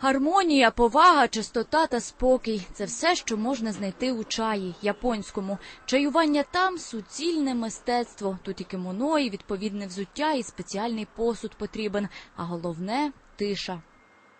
Гармонія, повага, чистота та спокій це все, що можна знайти у чаї японському. Чаювання там суцільне мистецтво. Тут і кимоно, і відповідне взуття, і спеціальний посуд потрібен. А головне тиша.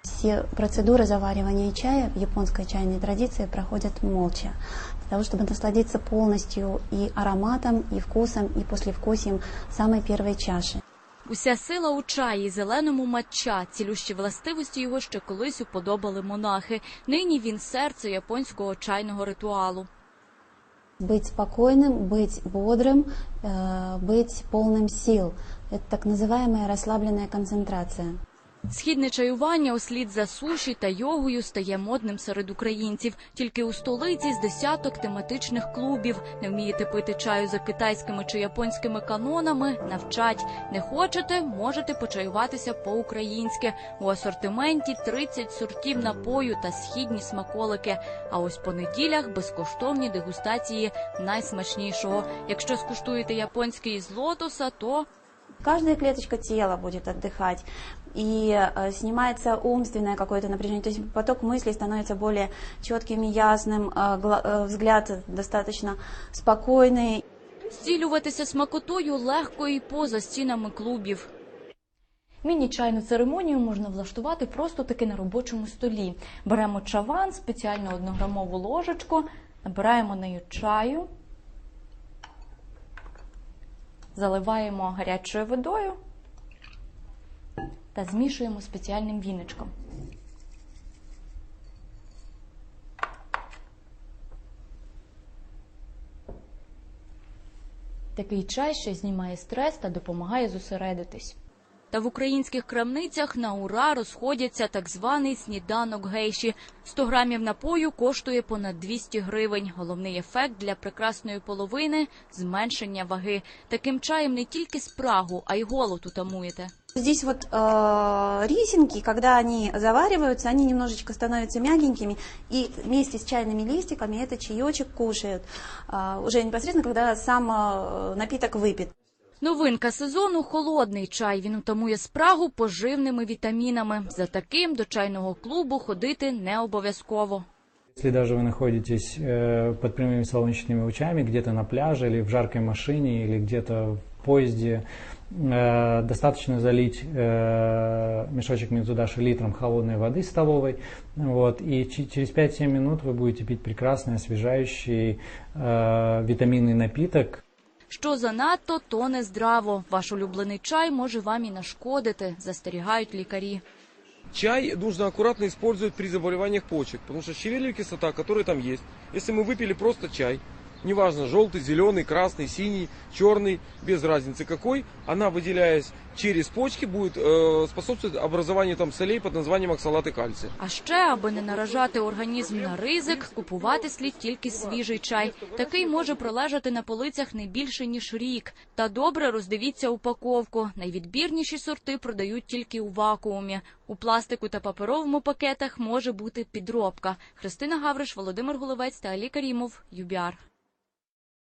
Все процедуры заваривания чая в японской чайной традиции проходят молча, для того, чтобы насладиться полностью и ароматом, и вкусом, и послевкусием самой первой чаши. Уся сила у чаї, зеленому матча, цілющі властивості його ще колись уподобали монахи. Нині він серце японського чайного ритуалу. Быть спокойным, быть бодрым, э, быть полным сил. Это так называемая расслабленная концентрация. Східне чаювання услід за суші та йогою стає модним серед українців. Тільки у столиці з десяток тематичних клубів. Не вмієте пити чаю за китайськими чи японськими канонами? Навчать. Не хочете? Можете почаюватися по-українськи. У асортименті 30 сортів напою та східні смаколики. А ось по неділях безкоштовні дегустації найсмачнішого. Якщо скуштуєте японський з лотоса, то Каждая клеточка тела будет отдыхать, и э, снимается умственное какое-то напряжение, то есть поток мыслей становится более четким и ясным, э, гла- э, взгляд достаточно спокойный, Зцілюватися смакотою легко і поза стінами клубів. Міні-чайну церемонію можна влаштувати просто таки на робочому столі. Беремо чаван, спеціальну однограмову ложечку, набираємо нею чаю, заливаємо гарячою водою та змішуємо спеціальним віничком. Такий чай ще знімає стрес та допомагає зосередитись. Та в українських крамницях на ура розходяться так званий сніданок гейші. 100 грамів напою коштує понад 200 гривень. Головний ефект для прекрасної половини зменшення ваги. Таким чаєм не тільки спрагу, а й голод утамуєте. Здесь вот э, рисинки, когда они завариваются, они немножечко становятся мягенькими, и вместе с чайными листиками этот чаечек кушают. А, уже непосредственно, когда сам э, напиток выпит. Новинка сезону холодний чай. Він утамує спрагу поживними вітамінами. За таким до чайного клубу ходити не обов'язково. Если даже вы находитесь э, под прямыми солнечными лучами, где-то на пляже или в жаркой машине или где-то в поезде, э, достаточно залить э, мешочек Мидзудаши литром холодной воды столовой, вот, и чи- через 5-7 минут вы будете пить прекрасный, освежающий э, витаминный напиток, Що занадто, то не здраво. Ваш улюблений чай може вам і нашкодити, застерігають лікарі. Чай нужно аккуратно использовать при заболеваниях почек, потому что щавелевая кислота, которая там есть, если мы выпили просто чай, неважно, желтый, зеленый, красный, синий, черный, без разницы какой, она, выделяясь через почки, будет э, способствовать образованию там солей под названием оксалат и кальций. А ще, аби не наражати організм на ризик, купувати слід тільки свіжий чай. Такий може пролежати на полицях не більше ніж рік. Та добре роздивіться упаковку. Найвідбірніші сорти продають тільки у вакуумі. У пластику та паперовому пакетах може бути підробка. Христина Гавриш, Володимир Головець та Алі Карімов. ЮБІАР.